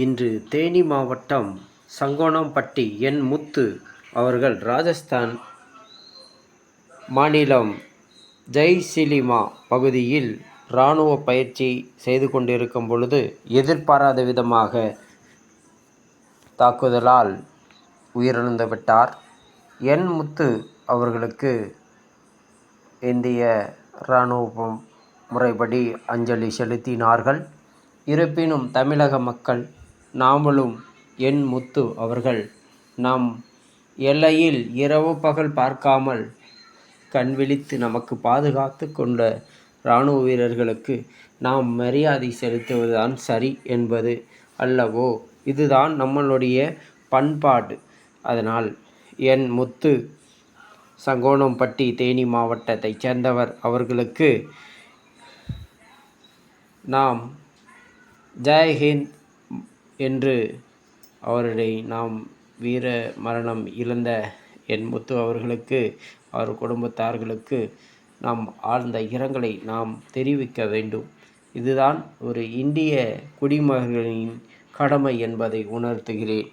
இன்று தேனி மாவட்டம் சங்கோணம்பட்டி என் முத்து அவர்கள் ராஜஸ்தான் மாநிலம் ஜெய்சிலிமா பகுதியில் இராணுவ பயிற்சி செய்து கொண்டிருக்கும் பொழுது எதிர்பாராத விதமாக தாக்குதலால் உயிரிழந்து விட்டார். என் முத்து அவர்களுக்கு இந்திய இராணுவம் முறைப்படி அஞ்சலி செலுத்தினார்கள். இருப்பினும் தமிழக மக்கள் நாமளும் என் முத்து அவர்கள். நம் எல்லையில் இரவு பகல் பார்க்காமல் கண் விழித்து நமக்கு பாதுகாத்து கொண்ட இராணுவ வீரர்களுக்கு நாம் மரியாதை செலுத்துவதுதான் சரி என்பது அல்லவோ? இதுதான் நம்மளுடைய பண்பாடு. அதனால் என் முத்து சங்கோணம்பட்டி தேனி மாவட்டத்தைச் சேர்ந்தவர் அவர்களுக்கு நாம் ஜெய்ஹிந்த் என்று அவருடைய நாம் வீர மரணம் இழந்த என் முத்து அவர்களுக்கு அவர் குடும்பத்தார்களுக்கு நாம் ஆழ்ந்த இரங்கலை நாம் தெரிவிக்க வேண்டும். இதுதான் ஒரு இந்திய குடிமகனின் கடமை என்பதை உணர்த்துகிறேன்.